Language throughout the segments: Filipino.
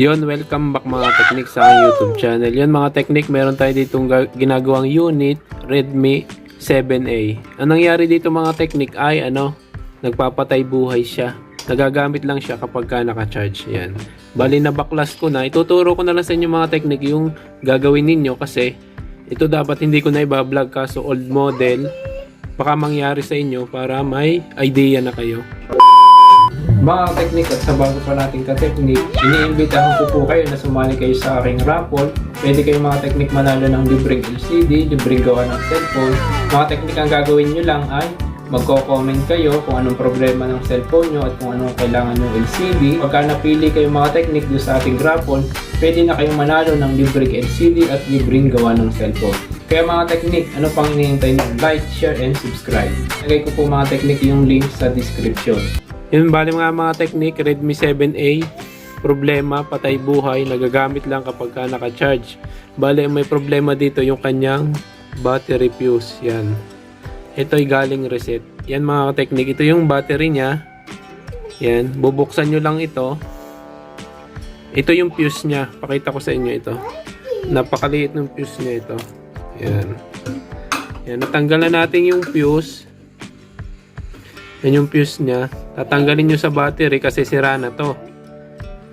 Yon, welcome back mga teknik sa aking YouTube channel. Yon mga teknik, meron tayo ditong ga- ginagawang unit Redmi 7A. Ang nangyari dito mga teknik ay ano, nagpapatay buhay siya. Nagagamit lang siya kapag ka naka-charge. Yan. Bali na baklas ko na. Ituturo ko na lang sa inyo mga teknik yung gagawin ninyo kasi ito dapat hindi ko na ibablog kaso old model. Baka mangyari sa inyo para may idea na kayo. Mga teknik at sa bago pa nating ka-teknik, iniimbitahan ko po kayo na sumali kayo sa aking raffle. Pwede kayo mga teknik manalo ng libreng LCD, libreng gawa ng cellphone. Mga teknik ang gagawin nyo lang ay magko-comment kayo kung anong problema ng cellphone nyo at kung anong kailangan ng LCD. Pagka napili kayo mga teknik doon sa ating raffle, pwede na kayong manalo ng libreng LCD at libreng gawa ng cellphone. Kaya mga teknik, ano pang hinihintay nyo? Like, share, and subscribe. Lagay ko po mga teknik yung link sa description. Yun, bali mga mga teknik, Redmi 7A, problema, patay buhay, nagagamit lang kapag ka naka-charge. Bali, may problema dito yung kanyang battery fuse. Yan. Ito ay galing reset. Yan mga teknik, ito yung battery niya. Yan, bubuksan nyo lang ito. Ito yung fuse niya. Pakita ko sa inyo ito. Napakaliit ng fuse niya ito. Yan. Yan, natanggal na natin yung fuse. Yan yung fuse niya. Tatanggalin nyo sa battery kasi sira na to.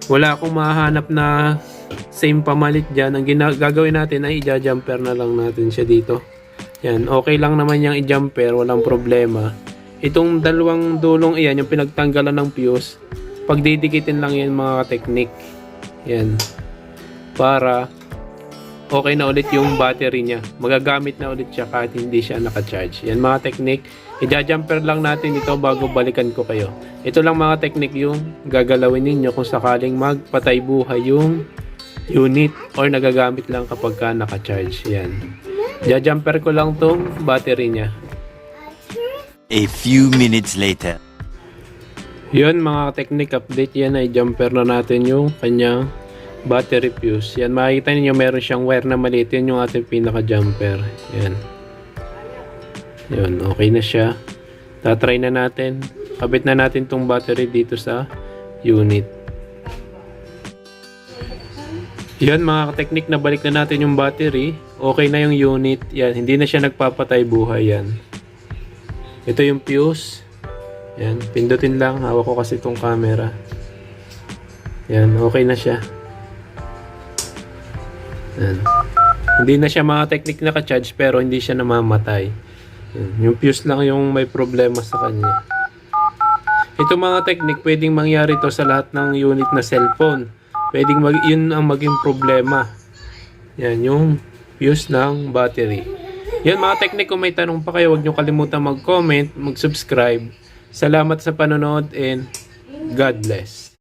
Wala akong mahanap na same pamalit dyan. Ang gagawin natin ay i-jumper na lang natin siya dito. Yan, okay lang naman yung i-jumper, walang problema. Itong dalawang dulong iyan, yung pinagtanggalan ng fuse, pagdidikitin lang yan mga technique. Yan. Para okay na ulit yung battery niya. Magagamit na ulit siya kahit hindi siya naka-charge. Yan mga technique. I-jumper lang natin ito bago balikan ko kayo. Ito lang mga technique yung gagalawin ninyo kung sakaling magpatay buhay yung unit or nagagamit lang kapag ka naka-charge. Yan. Ja-jumper ko lang tong battery niya. A few minutes later. Yun mga technique update yan ay jumper na natin yung kanyang battery fuse. Yan makikita niyo meron siyang wire na maliit. Yan yung ating pinaka jumper. Yan. Yun okay na siya. Tatry na natin. Kabit na natin tong battery dito sa unit. Yan mga technique na balik na natin yung battery. Okay na yung unit. Yan. Hindi na siya nagpapatay buhay yan. Ito yung fuse. Yan, pindutin lang. Hawak ko kasi itong camera. Yan, okay na siya. Yan. Hindi na siya mga technique na ka-charge pero hindi siya namamatay. Yan. Yung fuse lang yung may problema sa kanya. Ito mga technique, pwedeng mangyari to sa lahat ng unit na cellphone. Pwedeng mag yun ang maging problema. Yan, yung fuse ng battery. Yan mga technique, kung may tanong pa kayo, huwag nyo kalimutan mag-comment, mag-subscribe. Salamat sa panonood and God bless.